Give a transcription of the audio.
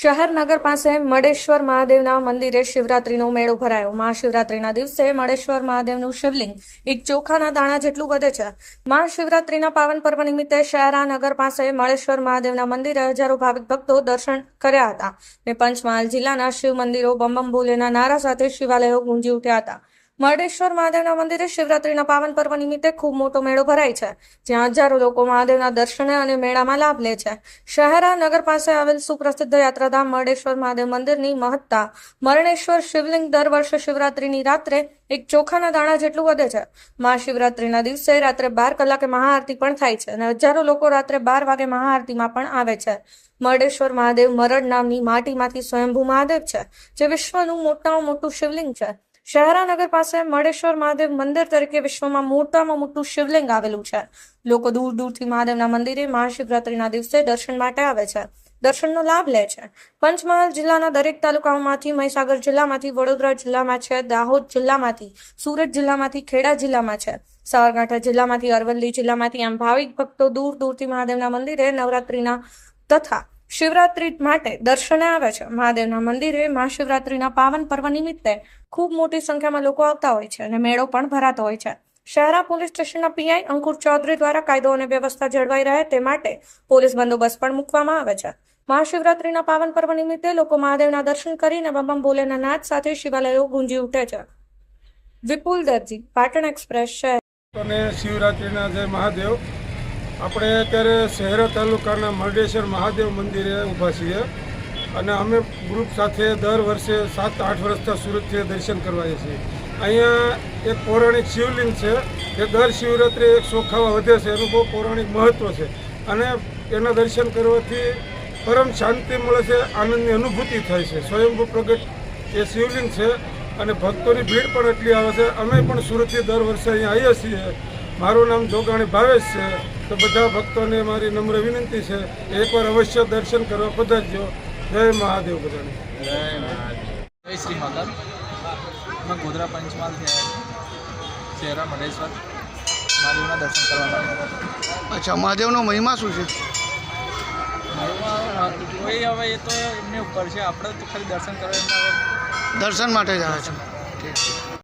શહેરનગર પાસે મળેશ્વર મહાદેવના મંદિરે શિવરાત્રીનો મેળો ભરાયો. મહાશિવરાત્રીના દિવસે મળેશ્વર મહાદેવનું શિવલિંગ એક ચોખાના દાણા જેટલું વધે છે. મહાશિવરાત્રીના પાવન પર્વ નિમિત્તે શહેર નગર પાસે મળેશ્વર મહાદેવના મંદિરે હજારો ભાવિક ભક્તો દર્શન કર્યા હતા. ને પંચમહાલ જિલ્લાના શિવ મંદિરો બમ બમ ભોલેના નારા સાથે શિવાલયો ગુંજી ઉઠ્યા હતા. મરડેશ્વર મહાદેવના મંદિરે શિવરાત્રીના પાવન પર્વ નિમિત્તે ખૂબ મોટો મેળો ભરાય છે, જ્યાં હજારો લોકો મહાદેવના દર્શને અને મેળામાં લાભ લે છે. શહેરા નગર પાસે આવેલ સુપ્રસિદ્ધ યાત્રાધામ મરડેશ્વર મહાદેવ મંદિરની મહત્તા મરણેશ્વર શિવલિંગ દર વર્ષે શિવરાત્રીની રાત્રે એક ચોખાના દાણા જેટલું વધે છે. મહા શિવરાત્રીના દિવસે રાત્રે બાર કલાકે મહાઆરતી પણ થાય છે અને હજારો લોકો રાત્રે બાર વાગે મહાઆરતીમાં પણ આવે છે. મરડેશ્વર મહાદેવ મરડ નામની માટીમાંથી સ્વયંભૂ મહાદેવ છે, જે વિશ્વનું મોટામાં મોટું શિવલિંગ છે. શહેરાનગર પાસે મળેશ્વર મહાદેવ મંદિર તરીકે વિશ્વમાં મોટામાં મોટું શિવલિંગ આવેલું છે. લોકો દૂર દૂરથી મહાદેવના મંદિરે મહાશિવરાત્રીના દિવસે દર્શન માટે આવે છે. દર્શનનો લાભ લે છે. પંચમહાલ જિલ્લાના દરેક તાલુકાઓમાંથી, મહીસાગર જિલ્લામાંથી, વડોદરા જિલ્લામાં છે, દાહોદ જિલ્લામાંથી, સુરત જિલ્લામાંથી, ખેડા જિલ્લામાં છે. સાબરકાંઠા જિલ્લામાંથી, અરવલ્લી જિલ્લામાંથી આમ ભાવિક ભક્તો દૂર દૂરથી મહાદેવના મંદિરે નવરાત્રીના તથા શિવરાત્રી માટે દર્શને આવે છે. મહાદેવના મંદિરે મહાશિવરાત્રીના પાવન પર્વ નિમિત્તે ખૂબ મોટી સંખ્યામાં લોકો આવતા હોય છે અને મેળો પણ ભરાતો હોય છે. શહેરા પોલીસ સ્ટેશનના પીઆઈ અંકુર ચૌધરી દ્વારા કાયદો અને વ્યવસ્થા જળવાઈ રહે તે માટે પોલીસ બંદોબસ્ત પણ મૂકવામાં આવે છે. મહાશિવરાત્રીના પાવન પર્વ નિમિત્તે લોકો મહાદેવના દર્શન કરીને બમ બમ ભોલેના નાદ સાથે શિવાલયો ગુંજી ઉઠે છે. વિપુલ દરજી, પાટણ એક્સપ્રેસ, શહેર. અને શિવરાત્રિના જે મહાદેવ આપણે અત્યારે શહેરા તાલુકાના મરડેશ્વર મહાદેવ મંદિરે ઊભા છીએ અને અમે ગ્રુપ સાથે દર વર્ષે સાત આઠ વર્ષથી સુરતથી દર્શન કરવા આવીએ છીએ. અહીંયા એક પૌરાણિક શિવલિંગ છે જે દર શિવરાત્રિ એક સોખાવા વધે છે, એનું બહુ પૌરાણિક મહત્ત્વ છે. અને એના દર્શન કરવાથી પરમ શાંતિ મળે છે, આનંદની અનુભૂતિ થાય છે. સ્વયંભૂ પ્રગટ એ શિવલિંગ છે અને ભક્તોની ભીડ પણ એટલી આવે છે. અમે પણ સુરતથી દર વર્ષે અહીંયા આવીએ છીએ મારું નામ જોગાણી ભાવેશ છે. તો બધા ભક્તોને મારી નમ્ર વિનંતી છે એકવાર અવશ્ય દર્શન કરવા પધારજો. જય મહાદેવ બધાને. જય શ્રી માતા. ગોધરા પંચમહાલથી શહેરા મઢેશ્વર. મહાદેવના દર્શન કરવા માટે અચ્છા મહાદેવનો મહિમા શું છે? કોઈ હવે એ તો એમની ઉપર છે. આપણે તો ખાલી દર્શન કરવા દર્શન માટે જ આવે છે. ઠીક